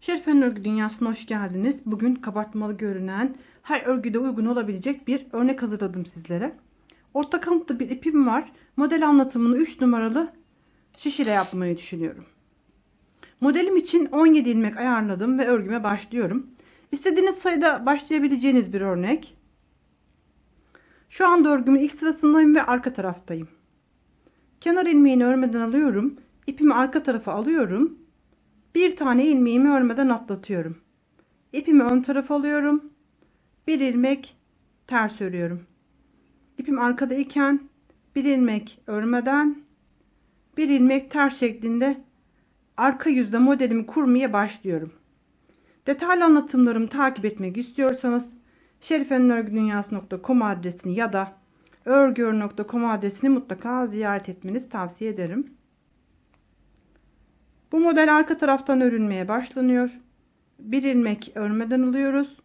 Şerife'nin örgü dünyasına hoş geldiniz. Bugün kabartmalı görünen, her örgüde uygun olabilecek bir örnek hazırladım sizlere. Orta kalıntıda bir ipim var. Model anlatımını 3 numaralı şiş ile yapmayı düşünüyorum. Modelim için 17 ilmek ayarladım ve örgüme başlıyorum. İstediğiniz sayıda başlayabileceğiniz bir örnek. Şu anda örgümün ilk sırasındayım ve arka taraftayım. Kenar ilmeğini örmeden alıyorum. İpimi arka tarafa alıyorum. Bir tane ilmeğimi örmeden atlatıyorum. İpimi ön tarafa alıyorum. Bir ilmek ters örüyorum. İpim arkada iken bir ilmek örmeden bir ilmek ters şeklinde arka yüzde modelimi kurmaya başlıyorum. Detaylı anlatımlarımı takip etmek istiyorsanız şerifenörgüdünyası.com adresini ya da örgür.com adresini mutlaka ziyaret etmenizi tavsiye ederim. Bu model arka taraftan örülmeye başlanıyor. Bir ilmek örmeden alıyoruz.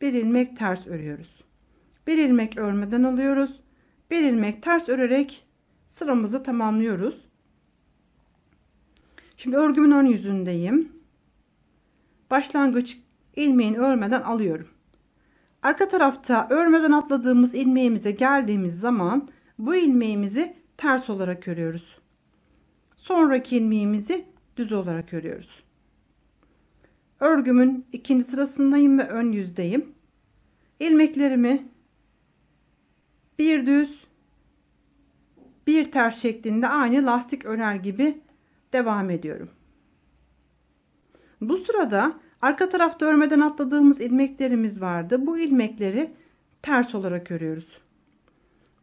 Bir ilmek ters örüyoruz. Bir ilmek örmeden alıyoruz. Bir ilmek ters örerek sıramızı tamamlıyoruz. Şimdi örgümün ön yüzündeyim. Başlangıç ilmeğini örmeden alıyorum. Arka tarafta örmeden atladığımız ilmeğimize geldiğimiz zaman bu ilmeğimizi ters olarak örüyoruz. Sonraki ilmeğimizi düz olarak örüyoruz. Örgümün ikinci sırasındayım ve ön yüzdeyim. İlmeklerimi bir düz bir ters şeklinde aynı lastik örer gibi devam ediyorum. Bu sırada arka tarafta örmeden atladığımız ilmeklerimiz vardı. Bu ilmekleri ters olarak örüyoruz.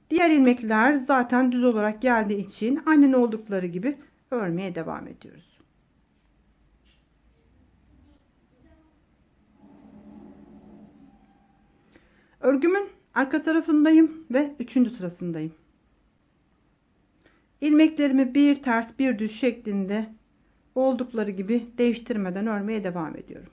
Diğer ilmekler zaten düz olarak geldiği için aynen oldukları gibi örmeye devam ediyoruz. Örgümün arka tarafındayım ve üçüncü sırasındayım. İlmeklerimi bir ters bir düz şeklinde oldukları gibi değiştirmeden örmeye devam ediyorum.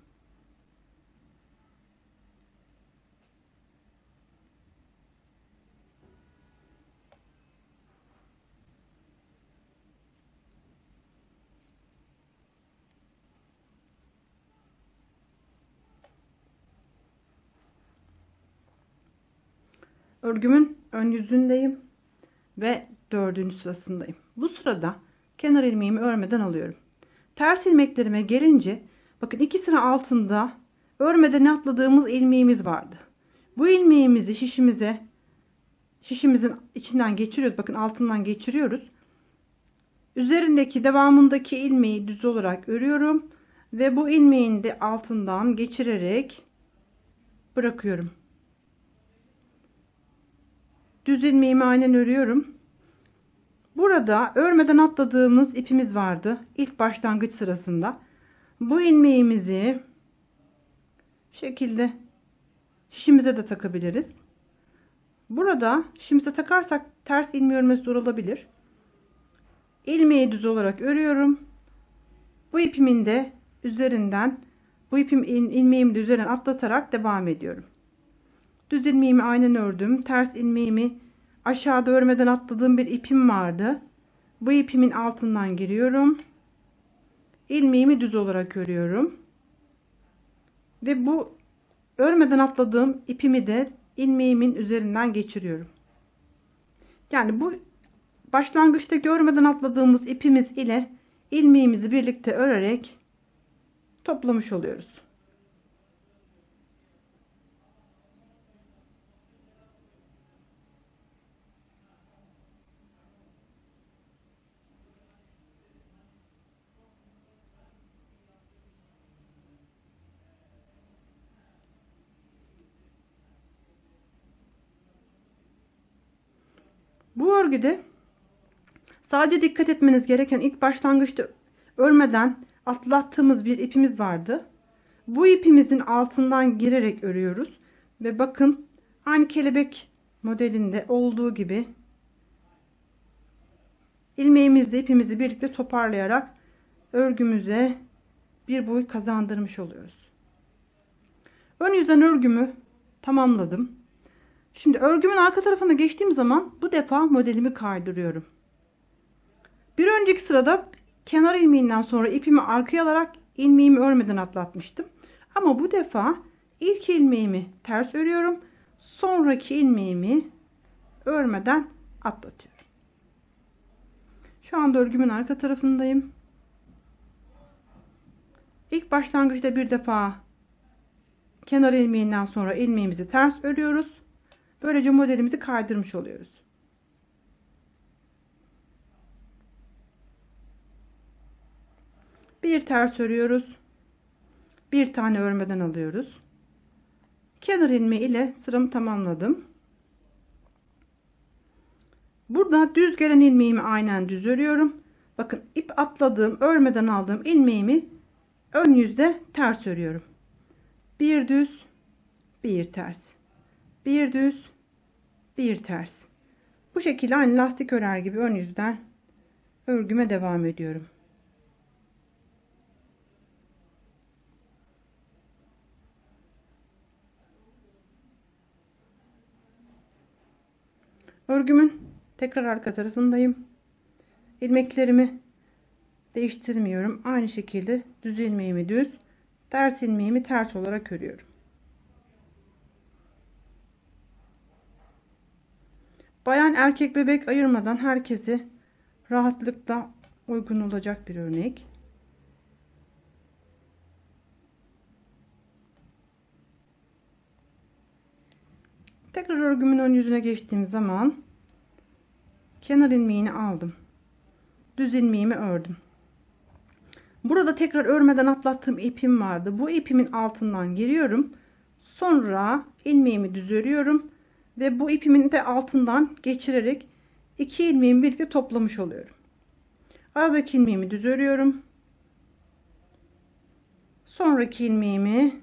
Örgümün ön yüzündeyim ve dördüncü sırasındayım. Bu sırada kenar ilmeğimi örmeden alıyorum. Ters ilmeklerime gelince bakın iki sıra altında örmeden atladığımız ilmeğimiz vardı. Bu ilmeğimizi şişimize şişimizin içinden geçiriyoruz. Bakın altından geçiriyoruz. Üzerindeki devamındaki ilmeği düz olarak örüyorum ve bu ilmeğin de altından geçirerek bırakıyorum. Düz ilmeğimi aynen örüyorum. Burada örmeden atladığımız ipimiz vardı. İlk başlangıç sırasında. Bu ilmeğimizi şekilde şişimize de takabiliriz. Burada şişimize takarsak ters ilmeği örmesi zor olabilir. İlmeği düz olarak örüyorum. Bu ipimin de üzerinden bu ipim ilmeğimi de üzerinden atlatarak devam ediyorum. Düz ilmeğimi aynen ördüm. Ters ilmeğimi aşağıda örmeden atladığım bir ipim vardı. Bu ipimin altından giriyorum. İlmeğimi düz olarak örüyorum. Ve bu örmeden atladığım ipimi de ilmeğimin üzerinden geçiriyorum. Yani bu başlangıçta görmeden atladığımız ipimiz ile ilmeğimizi birlikte örerek toplamış oluyoruz. Bu örgüde sadece dikkat etmeniz gereken ilk başlangıçta örmeden atlattığımız bir ipimiz vardı. Bu ipimizin altından girerek örüyoruz. Ve bakın aynı kelebek modelinde olduğu gibi ilmeğimizle ipimizi birlikte toparlayarak örgümüze bir boyut kazandırmış oluyoruz. Ön yüzden örgümü tamamladım. Şimdi örgümün arka tarafına geçtiğim zaman bu defa modelimi kaydırıyorum. Bir önceki sırada kenar ilmeğinden sonra ipimi arkaya alarak ilmeğimi örmeden atlatmıştım. Ama bu defa ilk ilmeğimi ters örüyorum. Sonraki ilmeğimi örmeden atlatıyorum. Şu anda örgümün arka tarafındayım. İlk başlangıçta bir defa kenar ilmeğinden sonra ilmeğimizi ters örüyoruz. Böylece modelimizi kaydırmış oluyoruz. Bir ters örüyoruz. Bir tane örmeden alıyoruz. Kenar ilmeği ile sıramı tamamladım. Burada düz gelen ilmeğimi aynen düz örüyorum. Bakın ip atladığım, örmeden aldığım ilmeğimi ön yüzde ters örüyorum. Bir düz, bir ters. Bir düz, bir ters. Bu şekilde aynı lastik örer gibi ön yüzden örgüme devam ediyorum. Örgümün tekrar arka tarafındayım. İlmeklerimi değiştirmiyorum. Aynı şekilde düz ilmeğimi düz, ters ilmeğimi ters olarak örüyorum. Bayan erkek bebek ayırmadan herkese rahatlıkla uygun olacak bir örnek. Tekrar örgümün ön yüzüne geçtiğim zaman kenar ilmeğini aldım. Düz ilmeğimi ördüm. Burada tekrar örmeden atlattığım ipim vardı. Bu ipimin altından giriyorum. Sonra ilmeğimi düz örüyorum ve bu ipimin de altından geçirerek iki ilmeğimi birlikte toplamış oluyorum. Aradaki ilmeğimi düz örüyorum. Sonraki ilmeğimi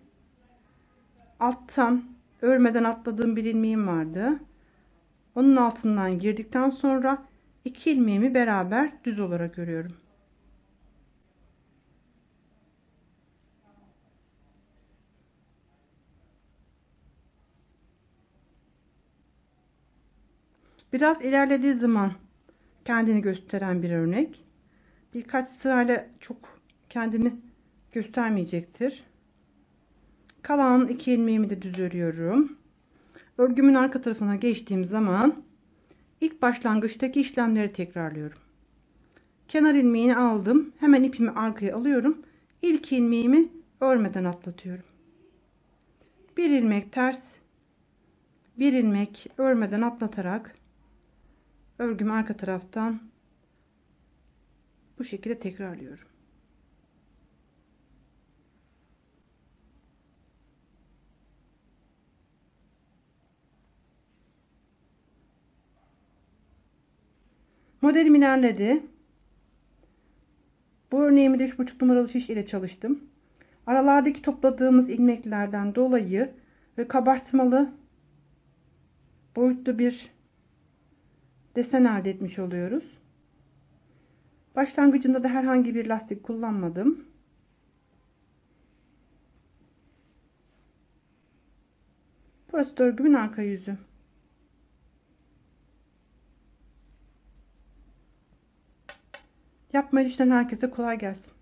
alttan örmeden atladığım bir ilmeğim vardı. Onun altından girdikten sonra iki ilmeğimi beraber düz olarak örüyorum. Biraz ilerlediği zaman kendini gösteren bir örnek. Birkaç sırayla çok kendini göstermeyecektir. Kalan iki ilmeğimi de düz örüyorum. Örgümün arka tarafına geçtiğim zaman ilk başlangıçtaki işlemleri tekrarlıyorum. Kenar ilmeğini aldım. Hemen ipimi arkaya alıyorum. İlk ilmeğimi örmeden atlatıyorum. Bir ilmek ters, bir ilmek örmeden atlatarak örgümü arka taraftan bu şekilde tekrarlıyorum. Modelim ilerledi. Bu örneğimi de 3,5 numaralı şiş ile çalıştım. Aralardaki topladığımız ilmeklerden dolayı ve kabartmalı boyutlu bir desen elde etmiş oluyoruz. Başlangıcında da herhangi bir lastik kullanmadım. Burası da örgümün arka yüzü. Yapmayı düşünen herkese kolay gelsin.